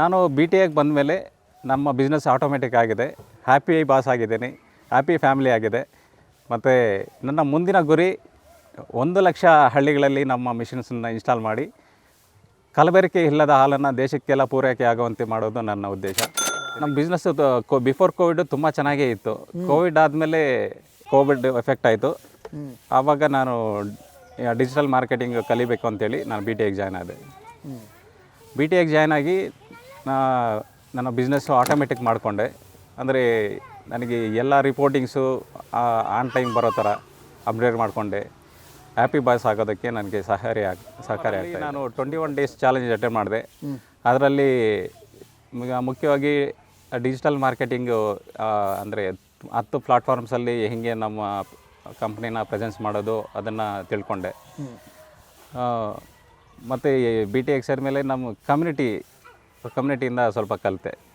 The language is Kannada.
ನಾನು ಬಿ ಟಿ ಎಗೆ ಬಂದಮೇಲೆ ನಮ್ಮ ಬಿಸ್ನೆಸ್ ಆಟೋಮೆಟಿಕ್ ಆಗಿದೆ. ಹ್ಯಾಪಿ ಬಾಸ್ ಆಗಿದ್ದೀನಿ. ಹ್ಯಾಪಿ ಫ್ಯಾಮಿಲಿ ಆಗಿದೆ. ಮತ್ತು ನನ್ನ ಮುಂದಿನ ಗುರಿ ಒಂದು ಲಕ್ಷ ಹಳ್ಳಿಗಳಲ್ಲಿ ನಮ್ಮ ಮಿಷಿನ್ಸನ್ನು ಇನ್ಸ್ಟಾಲ್ ಮಾಡಿ ಕಲಬೆರಕೆ ಇಲ್ಲದ ಹಾಲನ್ನು ದೇಶಕ್ಕೆಲ್ಲ ಪೂರೈಕೆ ಆಗುವಂತೆ ಮಾಡೋದು ನನ್ನ ಉದ್ದೇಶ. ನಮ್ಮ ಬಿಸ್ನೆಸ್ ಬಿಫೋರ್ ಕೋವಿಡ್ ತುಂಬ ಚೆನ್ನಾಗೇ ಇತ್ತು. ಕೋವಿಡ್ ಆದಮೇಲೆ ಕೋವಿಡ್ ಎಫೆಕ್ಟ್ ಆಯಿತು. ಆವಾಗ ನಾನು ಡಿಜಿಟಲ್ ಮಾರ್ಕೆಟಿಂಗ್ ಕಲಿಬೇಕು ಅಂತೇಳಿ ನಾನು ಬಿ ಟಿ ಎಗೆ ಜಾಯ್ನ್ ಆದೆ. ಬಿ ಟಿ ಎಗೆ ಜಾಯ್ನ್ ಆಗಿ ನಾ ನನ್ನ ಬಿಸ್ನೆಸ್ಸು ಆಟೋಮೆಟಿಕ್ ಮಾಡಿಕೊಂಡೆ. ಅಂದರೆ ನನಗೆ ಎಲ್ಲ ರಿಪೋರ್ಟಿಂಗ್ಸು ಆನ್ ಟೈಮ್ ಬರೋ ಥರ ಅಪ್ಡೇಟ್ ಮಾಡಿಕೊಂಡೆ. ಹ್ಯಾಪಿ ಬಾಯ್ಸ್ ಆಗೋದಕ್ಕೆ ನನಗೆ ಸಹಕಾರಿ ಆಗ ಸಹಕಾರಿ ಆಗಿದೆ ನಾನು twenty one days challenge attend ಮಾಡಿದೆ ಅದರಲ್ಲಿ ಮುಖ್ಯವಾಗಿ ಡಿಜಿಟಲ್ ಮಾರ್ಕೆಟಿಂಗು ಅಂದರೆ ಹತ್ತು ಪ್ಲಾಟ್ಫಾರ್ಮ್ಸಲ್ಲಿ ಹೇಗೆ ನಮ್ಮ ಕಂಪ್ನಿನ ಪ್ರೆಸೆನ್ಸ್ ಮಾಡೋದು ಅದನ್ನು ತಿಳ್ಕೊಂಡೆ. ಮತ್ತು ಬಿ ಟಿ ಎಕ್ಸ್ ಮೇಲೆ ನಮ್ಮ ಕಮ್ಯುನಿಟಿ ಕಮ್ಯುನಿಟಿಯಿಂದ ಸ್ವಲ್ಪ ಕಲಿತೆ.